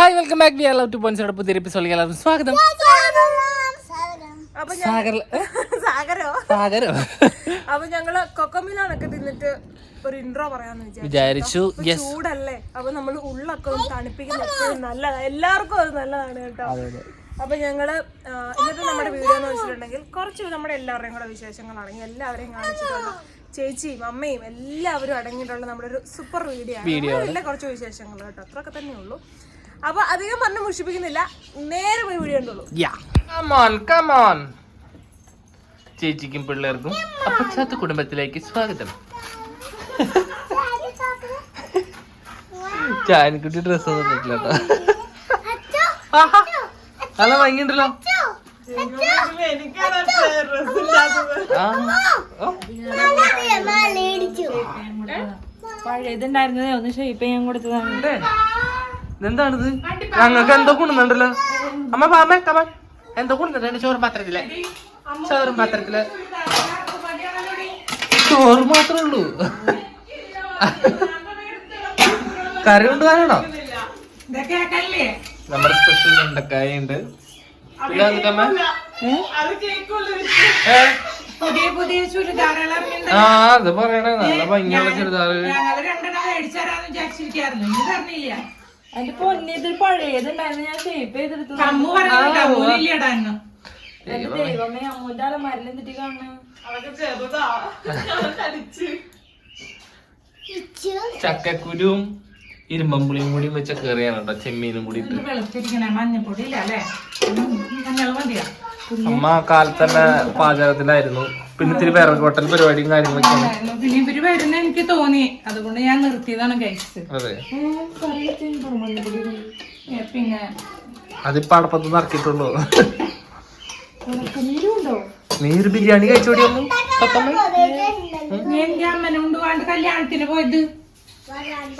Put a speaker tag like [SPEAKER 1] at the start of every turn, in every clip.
[SPEAKER 1] Hi welcome back we love to point പുതിയ എപ്പിസോഡിൽ എല്ലാവർക്കും സ്വാഗതം. സാഗർ
[SPEAKER 2] സാഗരോ
[SPEAKER 1] സാഗരോ
[SPEAKER 2] അപ്പൊ ഞങ്ങൾ കൊക്കമിലാണൊക്കെ തിന്നിട്ട് ഒരു ഇൻട്രോ പറയാന്ന് വിചാരിച്ചു.
[SPEAKER 1] വിചാരിച്ചു.
[SPEAKER 2] ഇപ്പൊ
[SPEAKER 1] യെസ്
[SPEAKER 2] ചൂടല്ലേ? അപ്പൊ നമ്മൾ ഉള്ളൊക്കെ ഒന്ന് തണുപ്പിക്കുന്ന എപ്പോഴും നല്ലതാണ് എല്ലാവർക്കും അത് നല്ലതാണ് കേട്ടോ. അപ്പൊ ഞങ്ങൾ ആ, ഇന്നത്തെ നമ്മുടെ വീഡിയോ എന്ന് വെച്ചിട്ടുണ്ടെങ്കിൽ കുറച്ച് നമ്മുടെ എല്ലാവരുടെയും കൂടെ വിശേഷങ്ങളാണ്. എല്ലാവരെയും കാണിച്ചിട്ടുള്ള ചേച്ചിയും അമ്മയും എല്ലാവരും അടങ്ങിയിട്ടുള്ള നമ്മുടെ ഒരു സൂപ്പർ വീഡിയോ ആണ്. എല്ലാ കുറച്ച് വിശേഷങ്ങൾ കേട്ടോ. അത്രയൊക്കെ തന്നെ ഉള്ളൂ അപ്പൊ അധികം പറഞ്ഞ് മുഷിപ്പിക്കുന്നില്ല. നേരെ പോയി video ഉണ്ടുള്ളൂ
[SPEAKER 1] yeah come on come on ചേച്ചിക്കും പിള്ളേർക്കും അപ്പച്ചാത്ത കുടുംബത്തിലേക്ക് സ്വാഗതം. ചായനിക്കുട്ടി ഡ്രസ് ഒന്നും ഇട്ടില്ല നല്ല ഭംഗിയുണ്ടല്ലോ.
[SPEAKER 3] പഴയതുണ്ടായിരുന്നത് ഒന്ന് ഷേപ്പ് ഞാൻ കൊടുത്തതാണ്.
[SPEAKER 1] ഇതെന്താണിത്? ഞങ്ങൾക്ക് എന്തോ കൊണ്ടുണ്ടല്ലോ അമ്മ പാമേ കമാൻ എന്തോ കൊണ്ടുന്നുണ്ട് ചോറും പാത്രത്തിലെ. ചോറും പാത്രത്തിലെ. ചോറ് മാത്രമേ ഉള്ളൂ. കറി കൊണ്ടുപോകാനാണോ നമ്മുടെ സ്പെഷ്യൽ വെണ്ടക്കായ ഉണ്ട്?
[SPEAKER 3] പുതിയ പുതിയ ചുരിദാറുകൾ
[SPEAKER 1] ആ അത് പറയണേ. നല്ല ഭംഗിയുള്ള ചുരിദാറ്.
[SPEAKER 3] രണ്ടെണ്ണം മേടിച്ചു തരാന്ന് വിചാരിച്ചിരിക്കായിരുന്നു. അതിന്റെ പൊന്നിത് പഴയതുണ്ടായിരുന്നു. ഞാൻ ഷേപ്പ് ചെയ്തെടുത്തു. അമ്മ പറഞ്ഞു അമ്മൂലില്ലടാന്ന് എന്റെ ദൈവമേ. അമ്മൂന്റെ അലമാരിൽ എന്നിട്ട് കാണുന്നു
[SPEAKER 1] ചക്കക്കുരുവും ഇരുമ്പമ്പുളിയും കൂടി വെച്ച കറിയാണ് കേട്ടോ ചെമ്മീനും കൂടി ഇട്ട്.
[SPEAKER 3] വെളുത്തിരിക്കണേ മഞ്ഞപ്പൊടി ഇല്ല അല്ലേ? മഞ്ഞൾ മതിയാ?
[SPEAKER 1] അമ്മ കാലത്ത് തന്നെ പാചകത്തിലായിരുന്നു. പിന്നെ ഇത്തിരി വിറക് ഹോട്ടൽ പരിപാടിയും കാര്യങ്ങളൊക്കെയാണ്.
[SPEAKER 3] ഉണ്ടായിരുന്നു. പിന്നെ ഇവർ വരുന്ന എനിക്ക് തോന്നി. അതുകൊണ്ട് ഞാൻ നിർത്തിയതാണ് കഴിച്ചത്.
[SPEAKER 1] അതെ.
[SPEAKER 3] പിന്നെ
[SPEAKER 1] അതിപ്പോ അടപ്പത്ത് നിറക്കിയിട്ടുള്ളൂ നീര് ബിരിയാണി കഴിച്ചോടി.
[SPEAKER 3] വേണ്ട കല്യാണത്തിന് പോയത്?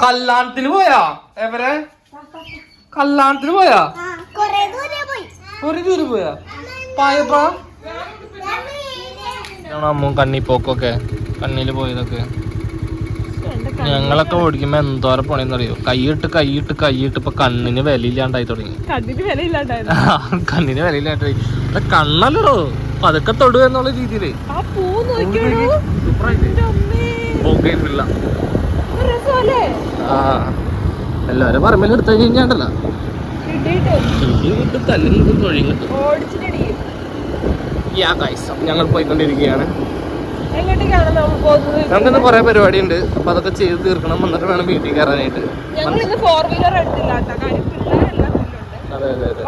[SPEAKER 1] കല്യാണത്തിന് പോയാ? എവരെ? കല്യാണത്തിന് പോയാ? ദൂരെ പോയാ. പായപ്പാ? അമ്മ കണ്ണി പോക്കൊക്കെ. കണ്ണിൽ പോയതൊക്കെ. ഞങ്ങളൊക്കെ ഓടിക്കുമ്പോ എന്തോരം പണിയെന്നറിയോ? കൈയിട്ട് കൈയിട്ട് കൈയിട്ട് ഇപ്പൊ കണ്ണിന് വിലയില്ലാണ്ടായി തുടങ്ങി. കണ്ണിന് വിലയില്ലാണ്ടായി അത് കണ്ണല്ലോ പതുക്കെ തൊടുക എന്നുള്ള രീതിയിൽ. എല്ലാരും പറമ്പിൽ എടുത്തു കഴിഞ്ഞാണ്ടല്ല. ഞങ്ങൾ പോയിക്കൊണ്ടിരിക്കുകയാണ്. നമുക്കിന്ന് കുറെ പരിപാടി ഉണ്ട് അപ്പൊ അതൊക്കെ ചെയ്ത് തീർക്കണം. എന്നിട്ട് വേണം വീട്ടിൽ കയറാനായിട്ട്.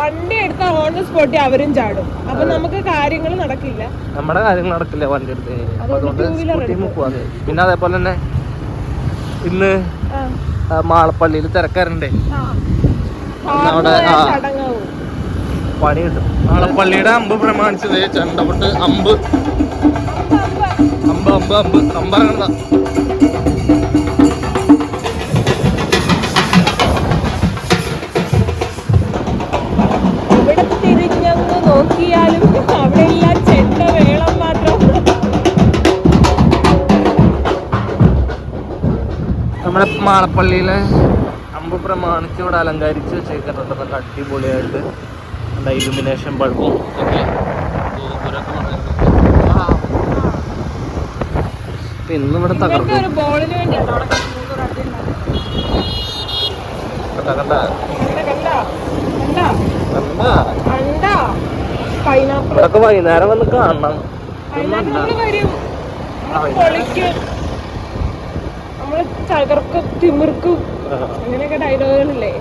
[SPEAKER 2] വണ്ടി എടുത്ത ഓൺ സ്പോട്ടിൽ അവരും ചാടും. അപ്പൊ നമുക്ക് കാര്യങ്ങൾ നടക്കില്ല.
[SPEAKER 1] നമ്മുടെ കാര്യങ്ങൾ നടക്കില്ല വണ്ടി എടുത്ത്. അതുകൊണ്ട് പിന്നെ അതേപോലെ തന്നെ ഇന്ന് മാളപ്പള്ളിയിൽ തിരക്കാരുണ്ടേ. അവിടെ ആ. പണി കിട്ടും. മാളപ്പള്ളിയുടെ അമ്പ് പ്രമാണിച്ചത് ചണ്ടപൊട്ട് അമ്പ്. അമ്പ് അമ്പ് അമ്പ്. അമ്പറങ്ങണ്ട
[SPEAKER 2] നോക്കിയാലും അവിടെ എല്ലാം ചെണ്ട വേളം മാത്രം.
[SPEAKER 1] നമ്മുടെ മാളപ്പള്ളിയിലെ പ്രമാണിച്ച് ഇവിടെ അലങ്കരിച്ച് വെച്ചേക്കുന്നുണ്ട്. നല്ല അടിപൊളിയായിട്ട്. നല്ല ഇലുമിനേഷൻ ബൾബും ഒക്കെ. ഗോപുരമൊക്കെ. ഇപ്പൊ ഇന്ന് ഇവിടെ
[SPEAKER 2] ഉണ്ടാക്കുന്നത്.
[SPEAKER 1] കണ്ട? ഇവിടൊക്കെ വൈകുന്നേരം വന്ന് കാണണം.
[SPEAKER 2] നമ്മൾ തകർക്കും തിമിർക്കും. അങ്ങനെയൊക്കെ ഡയലോഗുകളില്ലേ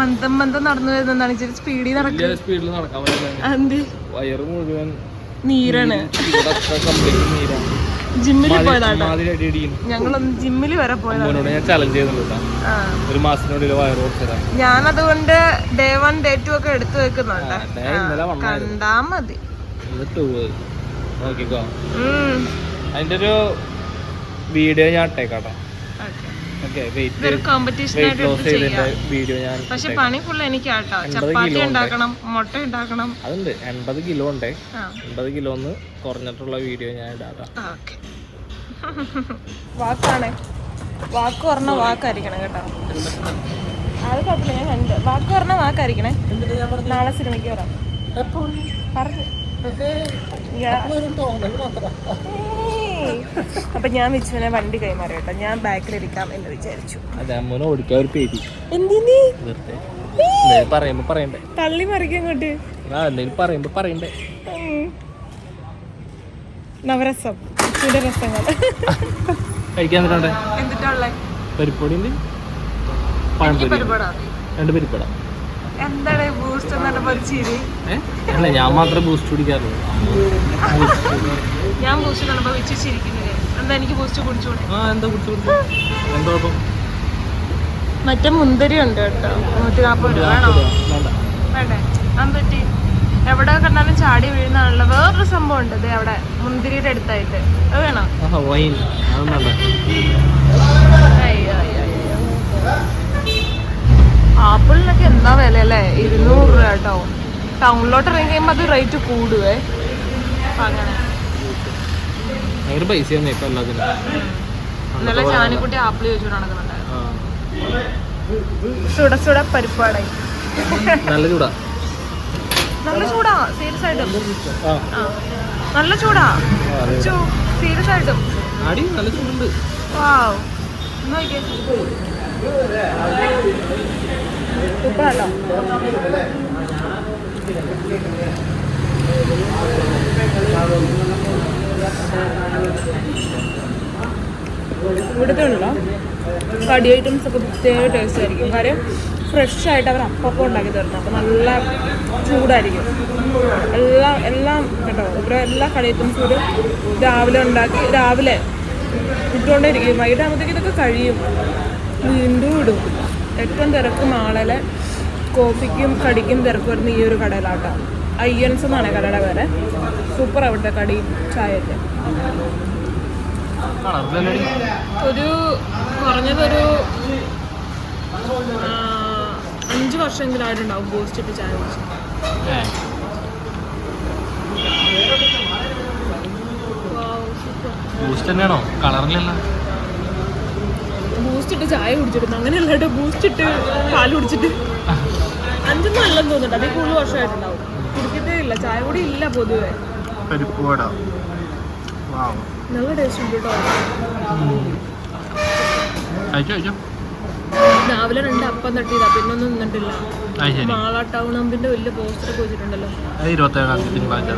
[SPEAKER 2] മന്ദം മന്ദം നടന്നു വരുന്നതാണ് ഇച്ചിരി സ്പീഡിൽ നടക്കും.
[SPEAKER 1] സ്പീഡിൽ നടക്കാൻ പറ്റില്ല.
[SPEAKER 2] എന്ത്
[SPEAKER 1] വയറ് മുഴുവൻ
[SPEAKER 2] നീരാണ്.
[SPEAKER 1] ഇവിടൊക്കെ കംപ്ലീറ്റ് നീരാണ്.
[SPEAKER 2] ജിമ്മിൽ പോയതാണ് ഞങ്ങളൊന്ന് ജിമ്മിൽ വരെ പോയതാണ്.
[SPEAKER 1] ഞാൻ ചലഞ്ച് ചെയ്തിട്ടുണ്ട്
[SPEAKER 2] ആ.
[SPEAKER 1] ഒരു മാസത്തിനുള്ളിൽ വയറ് കുറച്ചതാണ്.
[SPEAKER 2] ഞാനതുകൊണ്ട് ഡേ വൺ ഡേ ടു ഒക്കെ എടുത്തു വെക്കുന്നുണ്ട്. കണ്ടാ മതി.
[SPEAKER 1] നോക്കിക്കോ. അതിന്റെ ഒരു വീഡിയോ ഞാൻ ഇട്ടേക്കാട്ടോ വീഡിയോ ഞാൻ
[SPEAKER 2] പക്ഷെ പണി ഫുൾ എനിക്കാട്ടോ. ചപ്പാത്തി ഉണ്ടാക്കണം മുട്ട ഉണ്ടാക്കണം.
[SPEAKER 1] അതുണ്ട് എൺപത് കിലോ ഉണ്ട്. എൺപത് കിലോന്ന് കുറഞ്ഞിട്ടുള്ള വീഡിയോ ഞാൻ
[SPEAKER 2] ഓക്കെ വാക്കാണേ. വാക്ക് പറഞ്ഞ വാക്കായിരിക്കണം കേട്ടോ. അത് കുഴപ്പമില്ല ഞാൻ കണ്ട്. വാക്ക് പറഞ്ഞ വാക്ക് നാക്കായിരിക്കണേ നാളെ സിനിമയ്ക്ക് വരാം. പറഞ്ഞു. അപ്പൊ ഞാൻ വിച്ചുവിനെ വണ്ടി കൈമാറി കേട്ടോ. ഞാൻ ബാക്കിലിരിക്കാം എന്ന് വിചാരിച്ചു.
[SPEAKER 1] അതെ അമ്മനെ ഓടിക്കാൻ ഒരു പേടി.
[SPEAKER 2] എന്തിനീ?
[SPEAKER 1] വെറുതെ. എന്തേലും പറയുമ്പോ പറയണ്ടേ?
[SPEAKER 2] തള്ളി മറിക്കാൻ കൊണ്ട്
[SPEAKER 1] ആ എന്തെങ്കിലും പറയുമ്പോ പറയണ്ടേ?
[SPEAKER 2] ഉം. നവരസം. രസങ്ങൾ.
[SPEAKER 1] കഴിക്കാൻ തരണ്ടേ
[SPEAKER 2] എന്നിട്ടുള്ള
[SPEAKER 1] പരിപ്പൊടി ഉണ്ട് രണ്ട് പരിപ്പട
[SPEAKER 2] എന്താണ് ബൂസ്റ്റ്
[SPEAKER 1] അല്ല ഞാൻ മാത്രമേ ബൂസ്റ്റ് കുടിക്കാറുള്ളൂ.
[SPEAKER 2] ഞാൻ ബൂസ്റ്റ് കാണുമ്പോ വെച്ച് ചിരിക്കുന്നത് എന്താ എനിക്ക് ബൂസ്റ്റ് കുടിച്ചോളൂ
[SPEAKER 1] ആ എന്താ കുടിച്ചു കുടിച്ചു? എന്താ കുഴപ്പം
[SPEAKER 2] മറ്റേ മുന്തിരി ഉണ്ട് കേട്ടോ. നൂറ്റി നാൽപ്പത് രൂപ വേണോ?
[SPEAKER 1] വേണ്ട.
[SPEAKER 2] എവിടെ കണ്ടാലും ചാടി വീഴുന്നാണല്ലോ വേറൊരു സംഭവം ഉണ്ട് ഇത് അവിടെ മുന്തിരിയുടെ അടുത്തായിട്ട്. അത് വേണോ?
[SPEAKER 1] വൈൻ അതൊന്നും വേണ്ട
[SPEAKER 2] അയ്യോ അയ്യോ അയ്യോ ആപ്പിളിനൊക്കെ എന്താ വില അല്ലേ ഇരുന്നൂറ് രൂപ കേട്ടോ. ടൗണിലോട്ട് ഇറങ്ങി കഴിയുമ്പോൾ അത് റേറ്റ് കൂടുവേ. അങ്ങനെ. ഇന്നലെ ജാനിക്കുട്ടി ആപ്പിൾ ചോദിച്ചു നടക്കുന്നുണ്ടായിരുന്നു.
[SPEAKER 1] ആ.
[SPEAKER 2] സുട സുട പരിപ്പാടായി.
[SPEAKER 1] നല്ല ചൂടാ.
[SPEAKER 2] നല്ല ചൂടാ സീരിയസ് ആയിട്ടും നല്ല ചൂടാ. സീരിയസ് ആയിട്ടും
[SPEAKER 1] നല്ല ചൂടുണ്ട്.
[SPEAKER 2] വാവ്. നോക്കിയേ. ഇവിടുത്തെ ഉണ്ടല്ലോ കടി ഐറ്റംസ് ഒക്കെ പ്രത്യേക ടേസ്റ്റ് ആയിരിക്കും. കാര്യം ഫ്രഷ് ആയിട്ട് അവർ അപ്പം ഉണ്ടാക്കി തരണം. അപ്പം നല്ല ചൂടായിരിക്കും. എല്ലാം എല്ലാം കേട്ടോ ഇവിടെ എല്ലാ കടി ഐറ്റംസും ഒരു രാവിലെ ഉണ്ടാക്കി രാവിലെ ഇട്ടുകൊണ്ടേ ഇരിക്കും. വൈകിട്ടാകുമ്പോഴത്തേക്ക് ഇതൊക്കെ കഴിയും. വീണ്ടും ഇടും ഏറ്റവും തിരക്ക് മാളലെ കോഫിക്കും കടിക്കും തിരക്ക് വരുന്ന ഈ ഒരു കടയിലാട്ടോ അയ്യൻസ് എന്നാണ് കടയുടെ പേര്. സൂപ്പർ അവിടുത്തെ ചായയൊക്കെ.
[SPEAKER 1] കളറിലല്ലടി
[SPEAKER 2] ഒരു കുറഞ്ഞതൊരു അഞ്ചു വർഷമെങ്കിലും ആയിട്ടുണ്ടാവും ബൂസ്റ്റ് ഇട്ട് ചായ കുടിച്ചു.
[SPEAKER 1] ബൂസ്റ്റ് തന്നെയാണോ? കളറിലല്ല
[SPEAKER 2] ബൂസ്റ്റ് ഇട്ട് ചായ കുടിച്ചിരുന്നു. അങ്ങനെയല്ല കേട്ടോ ബൂസ്റ്റ് ഇട്ട് പാൽ കുടിച്ചിട്ട്. അഞ്ചൊന്നും അല്ലെന്ന് തോന്നുന്നുണ്ട്. അതേ കൂടുതൽ വർഷമായിട്ടുണ്ടാവും. കുടിക്കത്തേ ഇല്ല. ചായ കൂടി ഇല്ല പൊതുവെ. നല്ല ടേസ്റ്റ് ഉണ്ട് കേട്ടോ.
[SPEAKER 1] കഴിച്ചോ കഴിച്ചോ?
[SPEAKER 2] രാവിലെ രണ്ട് അപ്പം തട്ടിയതാ. പിന്നെ ഒന്നും നിന്നിട്ടില്ല മാള ടൗൺ അമ്പിന്റെ വലിയ പോസ്റ്റർ വെച്ചിട്ടുണ്ടല്ലോ.
[SPEAKER 1] തീയതി തിങ്കളാഴ്ച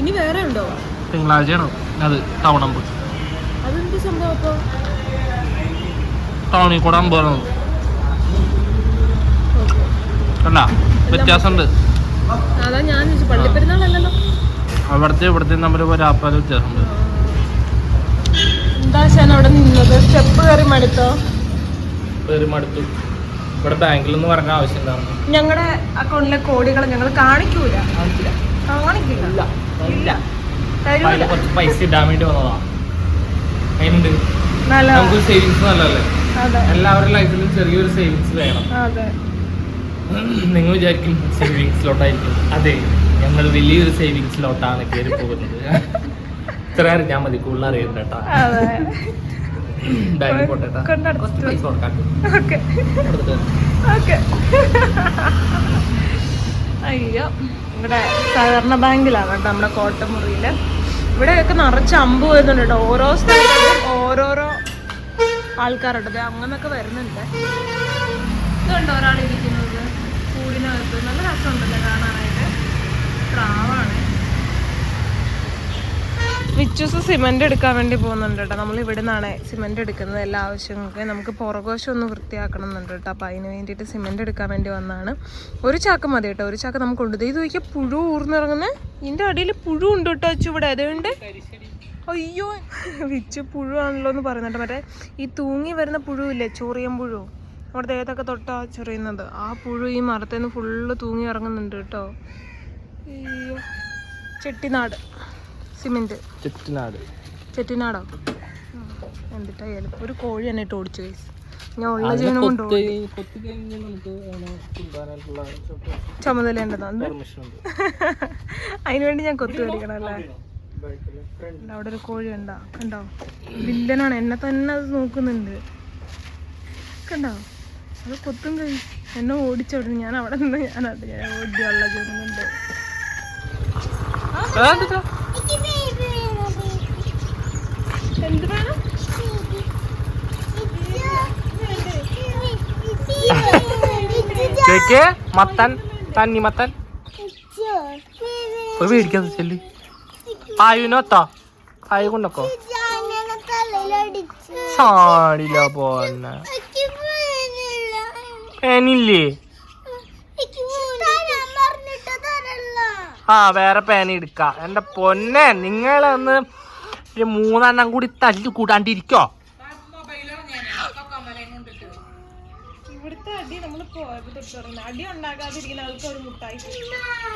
[SPEAKER 2] ഇനി വേറെ ഉണ്ടോ?
[SPEAKER 1] തിങ്കളാഴ്ചയാണോ? അത് ടൗൺ അമ്പ്
[SPEAKER 2] അതെന്ത് സംഭവം അപ്പോൾ
[SPEAKER 1] ടൗണിൽ ഈ അമ്പ് പോകുന്നത് അല്ല വ്യത്യാസമുണ്ട് അവിടുത്തെ ഇവിടുത്തെ തമ്മിൽ ഒരു ആപ്പാൽ വ്യത്യാസമുണ്ട്.
[SPEAKER 2] എന്താ ഞാൻ അവിടെ നിന്നത്? സ്റ്റെപ്പ് കയറി മടുത്തോ?
[SPEAKER 1] പേര് മടുത്തു. ഇവിടെ ബാങ്കിൽ നിന്ന് പറഞ്ഞ ആവശ്യം ഉണ്ടായിരുന്നു
[SPEAKER 2] ഞങ്ങളുടെ അക്കൗണ്ടിലെ കോടികൾ ഞങ്ങൾ കാണിക്കൂല. കാണിക്കില്ല. ഇല്ല.
[SPEAKER 1] കുറച്ച് പൈസ ഇടാൻ വേണ്ടി വന്നതാ. അതിനുണ്ട്
[SPEAKER 2] നല്ല
[SPEAKER 1] നമുക്ക് സേവിങ്സ് നല്ലതല്ലേ? എല്ലാവരുടെ ലൈഫിലും ചെറിയൊരു സേവിങ്സ് വേണം.
[SPEAKER 2] അതെ.
[SPEAKER 1] നിങ്ങൾ വിചാരിക്കും സേവിങ്സിലോട്ടായിരിക്കും അതെ ഞങ്ങൾ വലിയൊരു സേവിങ്സ് ലോട്ടാണ് കയറി പോകുന്നത്. ഇത്ര അറിഞ്ഞാൽ മതി കൂടുതൽ അറിയണ്ട കേട്ടോ. പോട്ടെ കുറച്ച് പൈസ
[SPEAKER 2] അയ്യോ ഇവിടെ സഹകരണ ബാങ്കിലാണ് കേട്ടോ നമ്മുടെ കോട്ടമുറിയിൽ ഇവിടെയൊക്കെ നിറച്ച് അമ്പ് വരുന്നുണ്ട് കേട്ടോ. ഓരോ സ്ഥലത്തും ഓരോരോ ആൾക്കാരുണ്ട്. അങ്ങനൊക്കെ വരുന്നുണ്ട്. ഇതുണ്ട് ഒരാൾ ഇരിക്കുന്നത്? കൂടിനകത്ത്. നല്ല രസമുണ്ടല്ലോ കാണാനായിട്ട്? പ്രാവാണ്. വിച്ചൂസ് സിമെന്റ് എടുക്കാൻ വേണ്ടി പോകുന്നുണ്ട് കേട്ടോ. നമ്മൾ ഇവിടെ നിന്നാണ് സിമെന്റ് എടുക്കുന്നത്. എല്ലാ ആവശ്യങ്ങൾക്കും. നമുക്ക് പുറകോശം ഒന്ന് വൃത്തിയാക്കണം എന്നുണ്ട് കേട്ടോ. അപ്പം അതിന് വേണ്ടിയിട്ട് സിമെന്റ് എടുക്കാൻ വേണ്ടി വന്നതാണ് ഒരു ചാക്ക് മതി കേട്ടോ. ഒരു ചാക്ക് നമുക്ക് കൊണ്ടുപോയി ഇത് നോക്കിയാൽ പുഴു ഊർന്നിറങ്ങുന്നത് ഇതിന്റെ അടിയിൽ പുഴു ഉണ്ട് കേട്ടോ അച്ചു ഇവിടെ അതുകൊണ്ട് അയ്യോ വിച്ച് പുഴുവാണല്ലോ എന്ന് പറയുന്നുണ്ട്. മറ്റേ ഈ തൂങ്ങി വരുന്ന പുഴുവില്ലേ ചോറിയൻ പുഴു. നമ്മുടെ ദേഹത്തൊക്കെ തൊട്ടാ ചെറിയുന്നത്. ആ പുഴു ഈ മരത്തിൽ നിന്ന് ഫുള്ള് തൂങ്ങി ഇറങ്ങുന്നുണ്ട് കേട്ടോ. അയ്യോ. ചെട്ടിനാട്. സിമെന്റ്.
[SPEAKER 1] ചെട്ടിനാട്.
[SPEAKER 2] ചെട്ടിനാടോ? എന്നിട്ടാ ഒരു കോഴി തന്നെ ഇട്ട് ഓടിച്ചു guys. ഞാൻ ഉള്ള ജീവനം കൊണ്ട് ചുമതല ഉണ്ടെന്ന് അതിനുവേണ്ടി ഞാൻ കൊത്തു കളിക്കണം അല്ലേ അവിടെ ഒരു കോഴി ഉണ്ടോ കണ്ടോ? വില്ലനാണ്. എന്നെ തന്നെ അത് നോക്കുന്നുണ്ട്. കണ്ടോ? അത് കൊത്തും കഴി എന്നെ ഓടിച്ചോടുന്നു ഞാൻ അവിടെ നിന്ന് ഞാൻ അത് ഞാൻ ഓടി വെള്ളം ചോദിക്കുന്നുണ്ട് എന്ത് വേണം?
[SPEAKER 1] കേക്ക് മത്തൻ തന്നി മത്തൻ. പോയി മേടിക്കാതെ ചെല്ലി. ആയുനൊത്തോ? ആയു കൊണ്ടൊക്കോ ചാടില്ല പോന്നെ. പേനില്ലേ? ആ വേറെ പേന എടുക്ക. എന്റെ പൊന്നെ നിങ്ങളൊന്ന് ഒരു മൂന്നെണ്ണം കൂടി തല്ലി കൂടാണ്ടിരിക്കോ?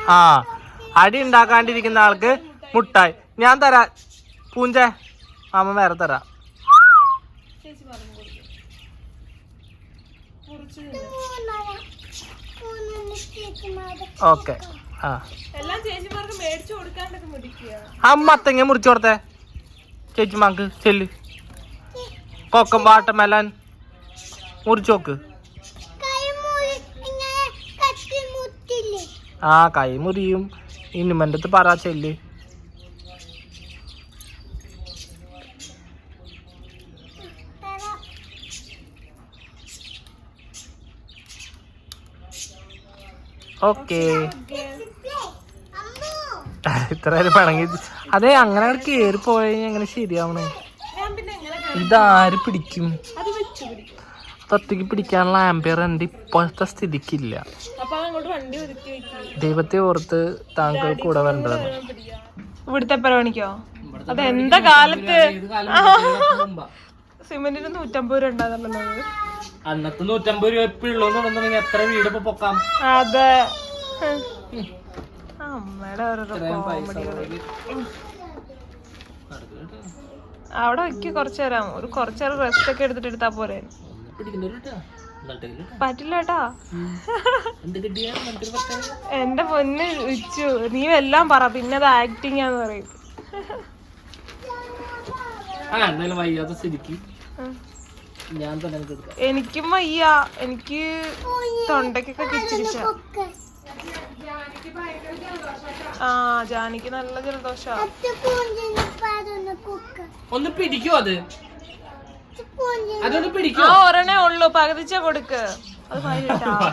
[SPEAKER 1] ആ അടി ഉണ്ടാക്കാണ്ടിരിക്കുന്ന ആൾക്ക് മുട്ടായി. ഞാൻ തരാ. പൂഞ്ച. അമ്മ വേറെ തരാം. ഓക്കെ. ആ. അമ്മ അത്തങ്ങ മുറിച്ചു കൊടുത്തേ? ചേച്ചിമാക്ക് ചെല്ല്. കൊക്കം വാട്ടർമെലൻ. മുറിച്ചു നോക്ക്. ആ കൈ മുറിയും ഇന്നുമെന്റെ അടുത്ത് പറ ചെല്ല്. ഓക്കേ. ഇത്ര നേരം പിണങ്ങി. അതെ അങ്ങനെ കേറി പോയാൽ എങ്ങനെ ശരിയാവണേ? ഇതാര് പിടിക്കും?
[SPEAKER 2] അത് വെച്ച് പിടിക്കും.
[SPEAKER 1] തൊറ്റയ്ക്ക് പിടിക്കാനുള്ള ആംബിയർ എന്റെ ഇപ്പോഴത്തെ സ്ഥിതിക്കില്ല.
[SPEAKER 2] അപ്പൊ അങ്ങോട്ട് വണ്ടി ഒതുക്കി വെക്കും.
[SPEAKER 1] ദൈവത്തെ ഓർത്ത് താങ്കൾ കൂടെ വേണ്ടത്
[SPEAKER 2] ഇവിടുത്തെ പരവണിക്കോ അത് എന്താ കാലത്ത്? സിമെന്റിന് നൂറ്റമ്പത് രൂപ ഉണ്ടാകുന്നുള്ളത്
[SPEAKER 1] അന്നത്തെ നൂറ്റമ്പത് രൂപ ഇപ്പിള്ളൂന്നുണ്ടെന്നുണ്ടെങ്കിൽ എത്ര വീട് ഇപ്പൊ പൊക്കാം?
[SPEAKER 2] അതെ. അവിടെ വെക്ക് കുറച്ചു നേരം. ഒരു കുറച്ചു നേരം റെസ്റ്റ് ഒക്കെ എടുത്തിട്ട് എടുത്താ പോരെ. പറ്റില്ല കേട്ടാ. എന്റെ പൊന്ന് വിച്ചു നീ എല്ലാം പറ. പിന്നെ അത് ആക്ടിങ് ആന്ന് പറയും.
[SPEAKER 1] ആ എന്തായാലും വയ്യാത്ത സ്ഥിതിക്ക്. ഞാൻ തന്നെ എടുക്കാം.
[SPEAKER 2] എനിക്കും വയ്യ. എനിക്ക് തൊണ്ടയ്ക്കൊക്കെ കിച്ചിരിച്ച ആ ജാനിക്ക് നല്ല ജലദോഷ.
[SPEAKER 1] ഒന്ന് പിടിക്കോ അത്? അതൊന്ന്
[SPEAKER 2] ആ
[SPEAKER 1] പിടിക്കോ?
[SPEAKER 2] ഒരെണ്ണേ ഉള്ളു. പകുതിച്ച കൊടുക്ക്. അത് ഫൈനിട്ടാ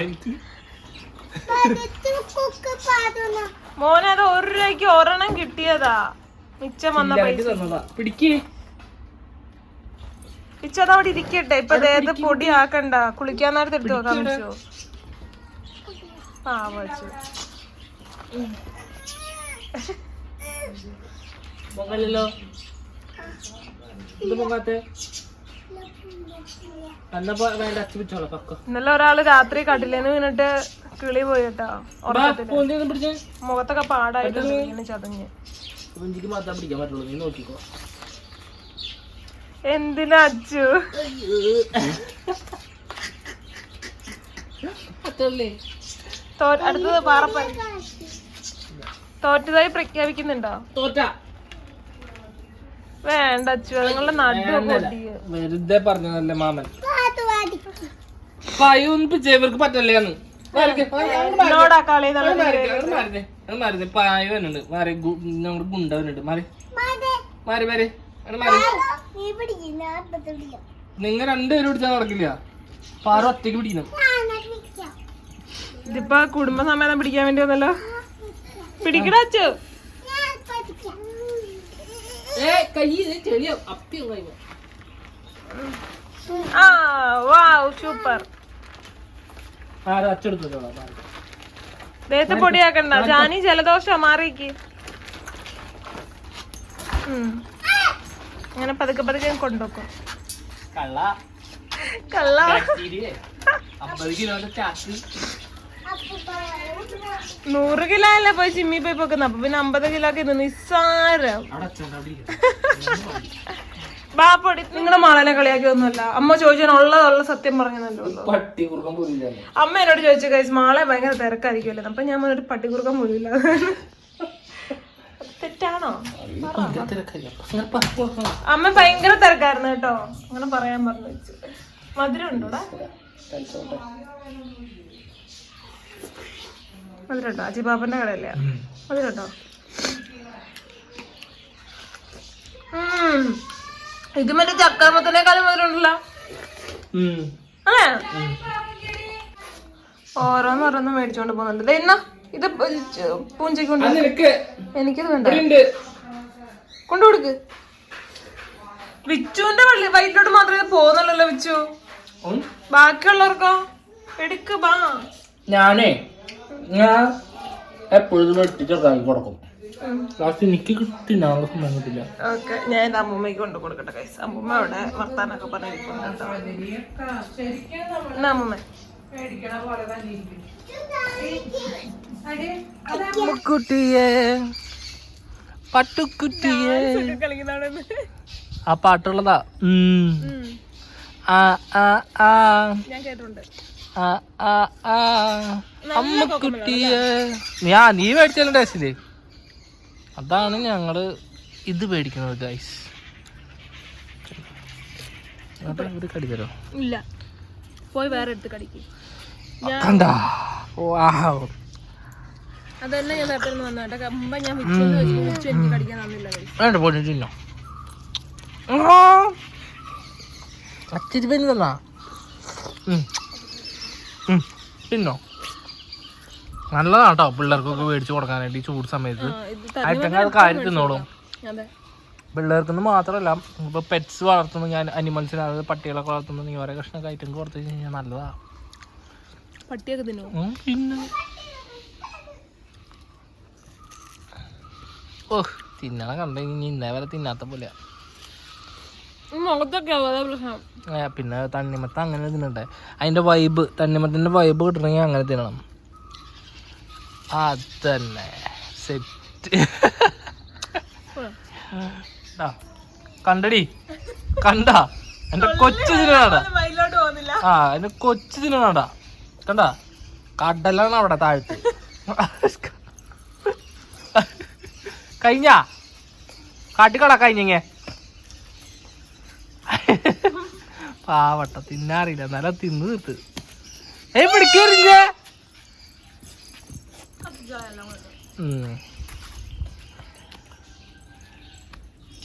[SPEAKER 2] മോനെ അത് ഒരു രൂപയ്ക്ക് ഒരെണ്ണം കിട്ടിയതാ. മിച്ചം വന്ന പൈസ.
[SPEAKER 1] പിടിക്കേ.
[SPEAKER 2] അവിടെ ഇരിക്കട്ടെ. ഇപ്പൊ ഏത് പൊടി ആക്കണ്ട കുളിക്കാൻ നേരത്തെ എടുത്തു നോക്കാം മിച്ചോ ആ വച്ചു.
[SPEAKER 1] ഇത്
[SPEAKER 2] ഇന്നലെ ഒരാൾ രാത്രി കട്ടിലേന്ന് വീണിട്ട് കിളി പോയി കേട്ടാ മുഖത്തൊക്കെ പാടായിട്ട് ചതഞ്ഞ്.
[SPEAKER 1] പിടിക്കാൻ പറ്റുള്ളൂ. നീ നോക്കിക്കോ.
[SPEAKER 2] എന്തിനാ അച്ചു? അടുത്തത് പാറപ്പൻ തോറ്റതായി പ്രഖ്യാപിക്കുന്നുണ്ടോ?
[SPEAKER 1] തോറ്റ.
[SPEAKER 2] വേണ്ട അച്ചു നിങ്ങളുടെ നടു പൊട്ടിയ
[SPEAKER 1] വെറുതെ പറഞ്ഞതല്ലേ മാമൻ. പായൊന്നും ഇവർക്ക് പറ്റല്ലേന്ന്
[SPEAKER 2] എന്നോടാ കളി നടത്തി
[SPEAKER 1] പായുണ്ട് മാറി നമ്മുടെ ഗുണ്ടവനുണ്ട് മാറി. മാറി മാറി. മാറി. നിങ്ങൾ രണ്ടുപേരും പിടിച്ചാൽ നടക്കില്ല. പാറ ഒറ്റയ്ക്ക് പിടിക്കണം.
[SPEAKER 2] ഇതിപ്പോ കുടുംബസമേതം പിടിക്കാൻ വേണ്ടി വന്നല്ലോ. പിടിക്കട അച്ചു. ആ വാവ് സൂപ്പർ. ദേഹത്ത് പൊടിയാക്കണ്ട. ജാനി ജലദോഷം മാറിക്ക് ഉം. അങ്ങനെ പതുക്കെ പതുക്കെ ഞാൻ കൊണ്ടുവെക്കും.
[SPEAKER 1] കള്ള.
[SPEAKER 2] കള്ള. നൂറ് കിലോ അല്ലേ പോയി ചിമ്മി പോയി പോക്കുന്നത്? അപ്പൊ പിന്നെ അമ്പത് കിലോ ഒക്കെ നിസ്സാരം. ബാപ്പടി നിങ്ങളുടെ മാളനെ കളിയാക്കി ഒന്നുമല്ല. അമ്മ ചോദിച്ചാൽ ഉള്ളതുള്ള സത്യം പറഞ്ഞതല്ലോ അമ്മ എന്നോട് ചോദിച്ചു കഴിച്ചു മാളെ ഭയങ്കര തിരക്കായിരിക്കുമല്ലോ? അപ്പൊ ഞാൻ ഒരു പട്ടികുറുക്കം പോലും ഇല്ല തെറ്റാണോ? അമ്മ ഭയങ്കര തിരക്കായിരുന്നു കേട്ടോ. അങ്ങനെ പറയാൻ പറഞ്ഞു വെച്ചു. മധുരം ഉണ്ടോടാ മധുരട്ടോ അജിബാബന്റെ കടയല്ലേ
[SPEAKER 1] മധുരം
[SPEAKER 2] ഉണ്ടോ? ഇത് മറ്റേ ചക്കാമത്തിനേക്കാളും മധുരമുണ്ടല്ലോ. അല്ലേ?
[SPEAKER 1] ഉം.
[SPEAKER 2] ഓരോന്ന് ഓരോന്ന് മേടിച്ചോണ്ട് പോകുന്നുണ്ട്. ദേ ഇന്നാ. ഇത് പൂഞ്ചയ്ക്ക് കൊണ്ട് എനിക്കത് വേണ്ട. കൊണ്ടു കൊടുക്ക്. വിച്ചുവിന്റെ വള്ളി വയറ്റിലോട്ട് മാത്രമേ ഇത് പോകുന്നുള്ളല്ലോ വിച്ചു. ബാക്കിയുള്ളവർക്കോ? എടുക്ക് ബാ.
[SPEAKER 1] ഞാനേ ഞാൻ എപ്പോഴും വെട്ടിച്ചെറുതാക്കി കൊടുക്കും. ലാസ്റ്റ് എനിക്ക് കിട്ടി സമയം കിട്ടില്ല
[SPEAKER 2] ഓക്കെ ഞാൻ ഇത് അമ്മൂമ്മയ്ക്ക് കൊണ്ട് കൊടുക്കട്ടെ കൈസ് അമ്മൂമ്മ അവിടെ വർത്താനൊക്കെ പറഞ്ഞിരിക്കുന്നു കേട്ടോ. എന്നാ അമ്മൂമ്മ?
[SPEAKER 1] കുട്ടിയെ പട്ടുക്കുട്ടിയെ ആ പാട്ടുള്ളതാ. ആ ആ ആ. അമ്മക്കുട്ടിയെ. ഞാൻ നീ മേടിച്ചല്ലോ ഡേസിൽ അതാണ് ഞങ്ങൾ ഇത് മേടിക്കുന്നത് ഗൈസ് കടി കടിതരോ
[SPEAKER 2] ഇല്ല. പോയി വേറെ എടുത്ത് കടിക്കും.
[SPEAKER 1] കണ്ടാ.
[SPEAKER 2] അതന്നെ ഞാൻ നേരത്തെ വന്നോട്ടെ കമ്പ ഞാൻ വിച്ചു എനിക്ക് കടിക്കാൻ തന്നില്ല guys.
[SPEAKER 1] വേണ്ട പോയി തിന്നോ അച്ചിരി പേര് തന്നാ ഉം. ഉം. തിന്നോ? നല്ലതാ കേട്ടോ പിള്ളേർക്കൊക്കെ മേടിച്ചു കൊടുക്കാനായിട്ട് ഈ ചൂട് സമയത്ത്. ആയിട്ടങ്ങൾ കാര്യം തിന്നോളും. പിള്ളേർക്കെന്ന് മാത്രമല്ല ഇപ്പൊ പെറ്റ്സ് വളർത്തുന്നു ഞാൻ അനിമൽസിന് അതായത് പട്ടികളൊക്കെ വളർത്തുന്നു നീ ഓരോ കഷ്ണമൊക്കെ ഐറ്റം കൊടുത്തു കഴിഞ്ഞാൽ നല്ലതാ.
[SPEAKER 2] പട്ടിയൊക്കെ തിന്നു
[SPEAKER 1] പിന്നെ. ഓ തിന്നണ കണ്ട? ഇനി ഇന്നേ വരെ തിന്നാത്ത പോലെ പിന്നെ തണ്ണിമത്ത അങ്ങനെ തിന്നട്ടെ അതിന്റെ വൈബ് തണ്ണിമത്തിന്റെ വൈബ് കിട്ടണമെങ്കിൽ അങ്ങനെ തിന്നണം. അതന്നെ. സെറ്റ് കണ്ടടി. കണ്ട? എന്റെ കൊച്ചു
[SPEAKER 2] പോകുന്നില്ല.
[SPEAKER 1] ആ എന്റെ കൊച്ചു തിന്നണടാ കണ്ട? കടലാണ് അവിടെ താഴത്ത്. കഴിഞ്ഞ? കാട്ടിക്കട കഴിഞ്ഞങ്ങ. പാവട്ട തിന്നാറില്ല നല്ല തിന്ന് തീർത്ത്. ഏ പിടിക്കേറിഞ്ഞ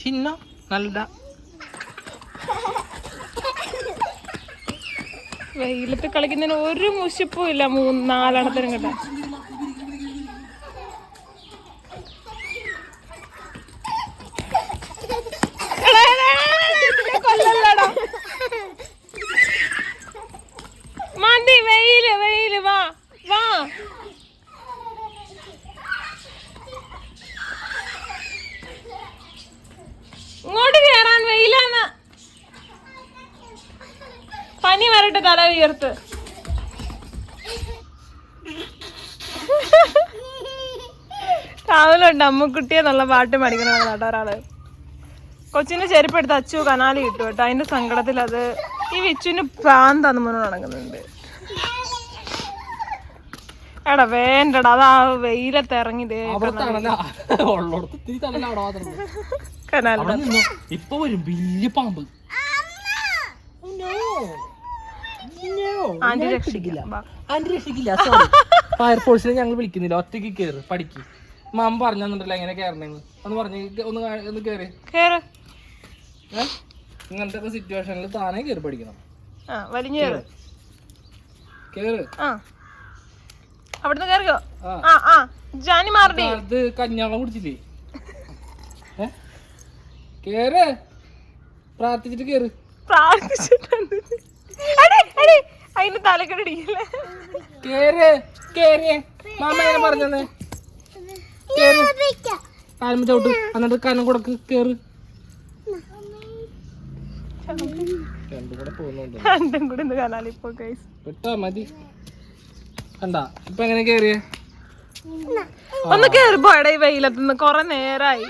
[SPEAKER 1] ചിന്ന? നല്ല
[SPEAKER 2] വെയിലത്ത് കളിക്കുന്നതിന് ഒരു മുഷിപ്പും ഇല്ല. മൂന്ന് നാലെണ്ണത്തിനും കേട്ടോ എടാ, എടാ, എടാ, ഇതിനെ കൊല്ലല്ലടാ. മതി വെയിൽ വെയിൽ വാ വാ ഇങ്ങോട്ട് കേറാൻ വെയിലാന്ന് പനി വരട്ടെ തല ഉയർത്ത്. കാവലുണ്ട് അമ്മക്കുട്ടിയെ അമ്മുക്കുട്ടി എന്നുള്ള പാട്ട് പഠിക്കണം കേട്ടോ ഒരാൾ. കൊച്ചിന്റെ ചെരുപ്പ് എടുത്ത് അച്ചു കനാലി കിട്ടു കേട്ടോ. അതിന്റെ സങ്കടത്തിൽ അത് ഈ വിച്ചുവിന് പ്രാന്താന്ന് മുന്നോട്ട് നടക്കുന്നുണ്ട്. എടാ വേണ്ടടാ അതാ വെയിലത്ത് ഇറങ്ങി കനാലിൽ
[SPEAKER 1] നിന്നോ ഇപ്പൊ വരും വലിയ പാമ്പ്.
[SPEAKER 2] ആന്റി രക്ഷിക്കില്ല.
[SPEAKER 1] ആന്റി രക്ഷിക്കില്ല ഫയർഫോഴ്സിനെ ഞങ്ങൾ വിളിക്കുന്നില്ല. ഒറ്റയ്ക്ക് കേറ് പഠിക്ക് മാം പറഞ്ഞു തന്നിട്ടല്ല എങ്ങനെ കേറണെന്ന്. ഒന്ന് പറഞ്ഞു ഒന്ന് കേറി ഒന്ന് കേറ്.
[SPEAKER 2] കേറ്.
[SPEAKER 1] ഏ? ഇങ്ങനത്തെ സിറ്റുവേഷനിൽ താനേ കേറി പഠിക്കണം.
[SPEAKER 2] ആ വലിഞ്ഞു കേറ്.
[SPEAKER 1] കേറ്.
[SPEAKER 2] ആ. അവിടുന്ന്
[SPEAKER 1] ആ.
[SPEAKER 2] ജാനി മാറടി
[SPEAKER 1] അത് കഞ്ഞാളം കുടിച്ചില്ലേ? കേറ്. പ്രാർത്ഥിച്ചിട്ട് കേറ്.
[SPEAKER 2] പ്രാർത്ഥിച്ചിട്ടുണ്ട് അതിന്റെ
[SPEAKER 1] കേറ് മാമ എങ്ങനെ പറഞ്ഞത്. കേറ്. ചവിട്ട്. എന്നിട്ട് കനം കൊടുക്ക് കേറ്. രണ്ടും കൂടെ പോകുന്നുണ്ട്.
[SPEAKER 2] രണ്ടും കൂടി ഇന്ന് കനാലി പോ ഗൈസ്
[SPEAKER 1] വിട്ടാ മതി. കണ്ട. ഇപ്പൊ എങ്ങനെ കേറിയേ?
[SPEAKER 2] ഒന്ന് കേറിപ്പോ എടാ ഈ വെയിലത്തുനിന്ന് കൊറേ നേരായി.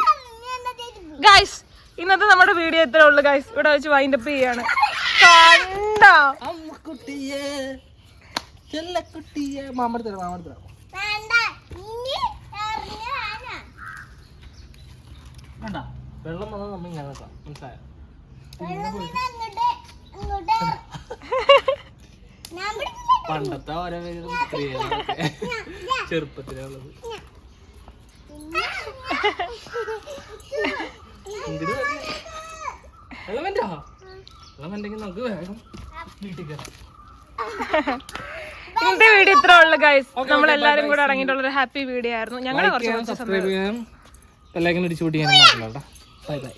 [SPEAKER 2] ഗൈസ് ഇന്നത്തെ നമ്മുടെ വീഡിയോ ഇത്രേ ഉള്ളു ഗൈസ് ഇവിടെ വെച്ച് വൈൻഡപ്പ് ചെയ്യാണ്. കണ്ടോ?
[SPEAKER 1] അമ്മക്കുട്ടിയെ ചെല്ലക്കുട്ടിയെ. മാമടുത്തരാം മാമടുത്തരാം. വേണ്ട വെള്ളം വന്നാൽ നമ്മ ഇങ്ങനെ നിൽക്കാം മനസ്സിലായോ? പണ്ടത്തെ ഓരോ പേര് ചെറുപ്പത്തിലുള്ളത്? വെള്ളം വേണ്ട വെള്ളം വേണ്ടെങ്കിൽ നമുക്ക് വേഗം
[SPEAKER 2] ഇന്നത്തെ വീഡിയോ ഇത്ര ഉള്ളു ഗൈസ് നമ്മൾ എല്ലാരും കൂടെ ഇറങ്ങിയിട്ടുള്ള ഒരു ഹാപ്പി വീഡിയോ ആയിരുന്നു. ഞങ്ങൾ കുറച്ച്
[SPEAKER 1] സബ്സ്ക്രൈബ് ചെയ്യാനും ബെല്ലൈക്കൻ അടിച്ചു പൊട്ടിക്കാനും ബൈ ബൈ